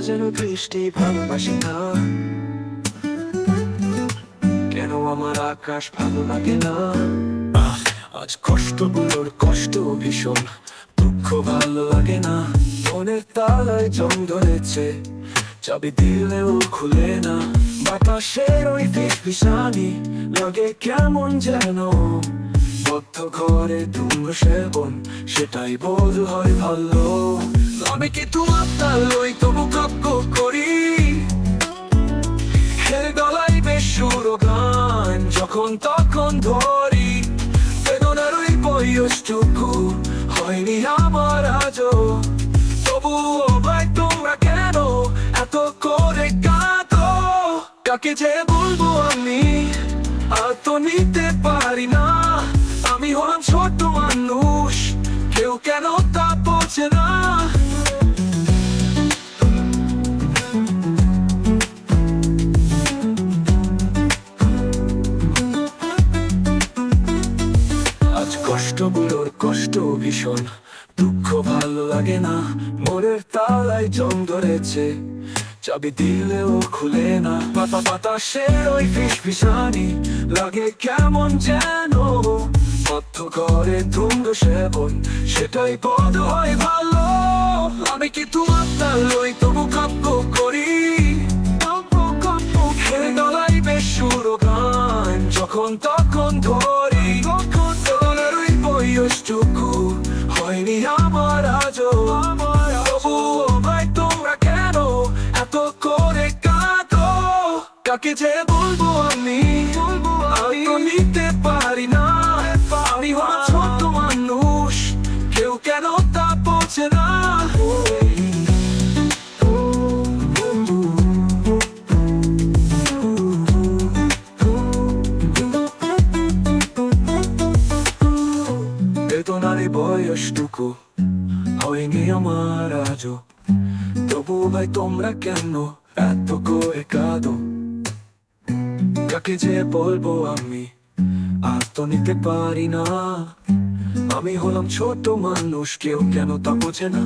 যেন বৃষ্টি ভালোবাসি না। কেন আমার আকাশ ভালো লাগে না? আজ কষ্টগুলোর কষ্ট ভীষণ, দুঃখ ভালো লাগে না। মনের তালায় জং ধরেছে, চাবি দিলেও খুলে না। বাতাসের ওই ফিসফিসানি লাগে কেমন যেন। বদ্ধ ঘরে তুঙ্গ সেবন, সেটাই বোধ হয় ভালো। আমি কি তোমার তালই তবু কাব্য করি? হেরে গলায় বেশ সুর গান যখন তখন ধরি। বেদনার ওই বয়সটুকু হয়নি আমার আজও। তবুও ভাই, তোমরা কেন এত করে কাঁদো? কাকে যে বলব আমি? আর তো নিতে পারি না। আমি হলাম ছোট মানুষ, কেউ কেন তা বোঝে না। কষ্টগুলোর কষ্ট ভীষণ। দুঃখ ভালো লাগে না, মনের তালায় জং ধরেছে। চাবি দিলেও খুলে না, পাতা সে ওই ফিস ফিসানি। লাগে কেমন যেন করে সেবন, সেটাই পদ হয় ভালো। আমি কি তোমার তালই তবু কাব্য করি? হেরে গলায় বেশ সুর গান যখন তখন ধরি বয়সটুকু হয়নি আমার আজও। তবুও ভাই তোমরা কেন এত করে কাঁদো? কাকে যে বলব? বেদনার এই বয়সটুকু হয়নি আমার আজও তবু ভাই তোমরা কেন এত করে কাঁদো কাকে যে বলব আমি আর তো নিতে পারি না আমি হলাম ছোট মানুষ কেউ কেন তা বোঝে না